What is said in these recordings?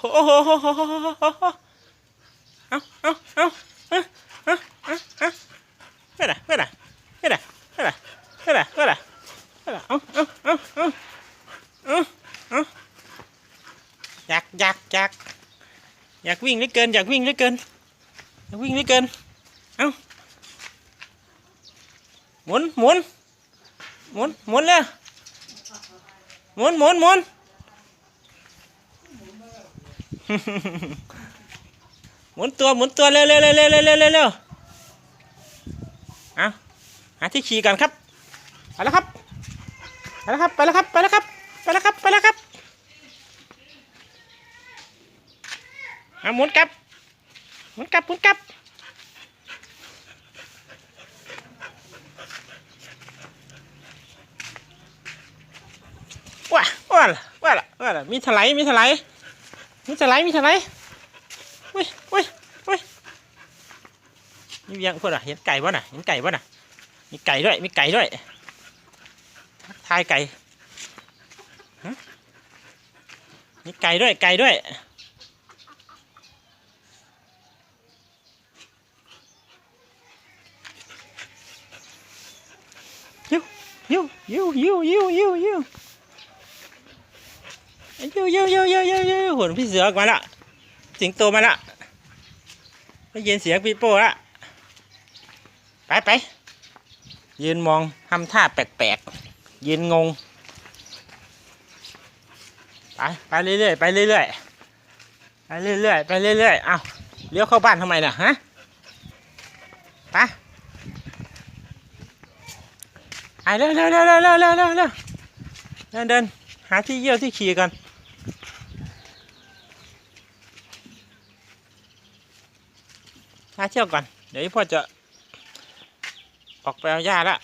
โอ้โหเอาเอาเอาเอาเอาเอาเอาเพื่อนอะเพื่อนอะเพื่อนอะเพื่อนอะเพื่อนอะเพื่อนอะเพื่อนอะเอาเอาเอาเอาเอาเอาอยากอยากอยากอยากวิ่งเหลือเกินอยากวิ่งเหลือเกินอยากวิ่งเหลือเกินเอาหมุนหมุนหมุนหมุนเลยหมุนหมุนหมุน หมุนตัวหมุนตัวเร็วเร็วเร็วเร็วเร็วเร็วเร็วเอาหาที่ขี่กันครับไปแล้วครับไปแล้วครับไปแล้วครับไปแล้วครับไปแล้วครับไปแล้วครับเอาหมุนกลับหมุนกลับหมุนกลับว้าว้าว้าว้ามีถลายมีถลาย มีสไลด์มีสไลด์อุ้ยอุ้ยอุ้ยนี่ยังพวกน่ะเห็นไก่ป่ะน่ะเห็นไก่ป่ะน่ะมีไก่ด้วยมีไก่ด้วยทายไก่ฮะมีไก่ด้วยไก่ด้วยยูยูยูยูยูยูยู ยูยูยูยูยูยูหุ่นพี่เสือมาละสิงโตมาละไปเย็นเสียงพี่โป้ละไปไปยืนมองทำท่าแปลกๆยืนงง ไปไปเรื่อยๆไปเรื่อยๆไปเรื่อยๆไปเรื่อยๆเอาเลี้ยวเข้าบ้านทำไมน่ะฮะไปไปเร็วเร็ๆเร็วเร็เร็วเร็เดินเดินหาที่เยี่ยวที่ขี่กัน พาเที่ยวก่อน เดี๋ยวพ่อจะออกไปเอาหญ้าละ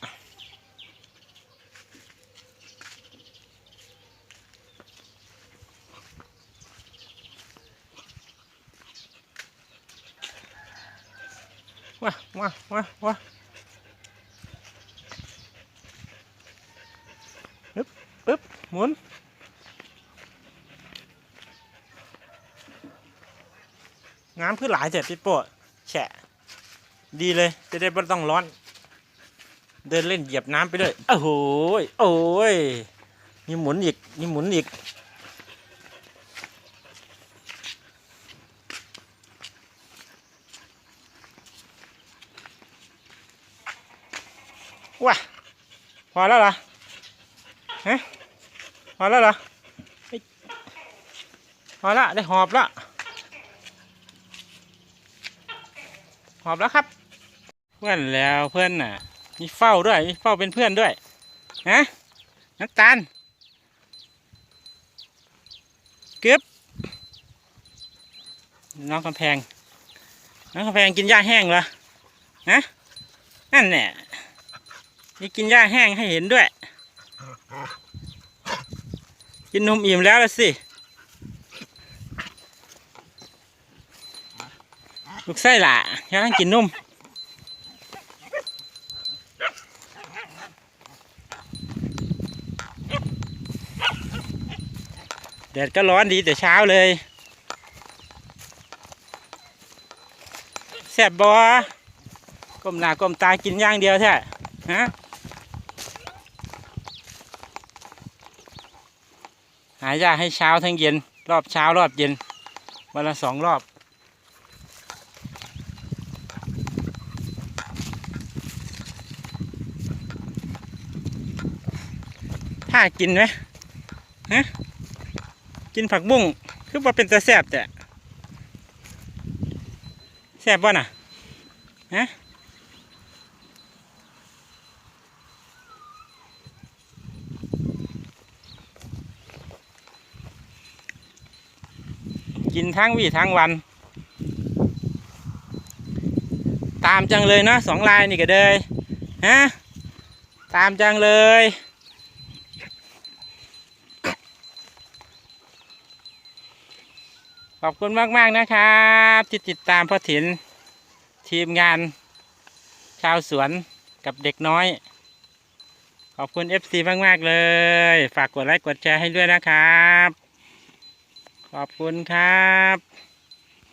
ว้าว้าว้าว้าปึ๊บปึ๊บหมุนงามขึ้นหลายเจ็ดพี่โป้ แฉะ ดีเลย จะได้ไม่ต้องร้อน เดินเล่นเหยียบน้ำไปเลยโอ้โหโอ้ยมีหมุนอีกมีหมุนอีกว้าพอแล้วเหรอฮะพอแล้วเหรอพอละได้หอบละ หอบแล้วครับ เพื่อนแล้วเพื่อนน่ะ มีเฝ้าด้วยมีเฝ้าเป็นเพื่อนด้วยฮะน้ำตาลเก็บน้องกำแพง น้องกำแพงกินหญ้าแห้งเหรอฮะนั่นแหละนี่กินหญ้าแห้งให้เห็นด้วย กินนมอิ่มแล้วละสิลูกไส้หล่ะ กำลังกินนมแดดก็ร้อนดีแต่เช้าเลยแซ่บบอก้มหน้าก้มตากินย่างเดียวแท้ฮะหายาให้เช้าทั้งเย็น รอบเช้ารอบเย็นวันละสองรอบ ถ้ากินไหมฮะกินผักบุ้งคือว่าเป็นตาแซบแต่แซบป่ะน่ะฮะกินทั้งวี่ทั้งวัน ตามจังเลยนะสองลายนี่ก็เลยฮะตามจังเลย ขอบคุณมากๆนะครับที่ติดตามพ่อถิน ทีมงาน ชาวสวนกับเด็กน้อย ขอบคุณ FC มากๆเลย ฝากกดไลค์กดแชร์ให้ด้วยนะครับ ขอบคุณครับ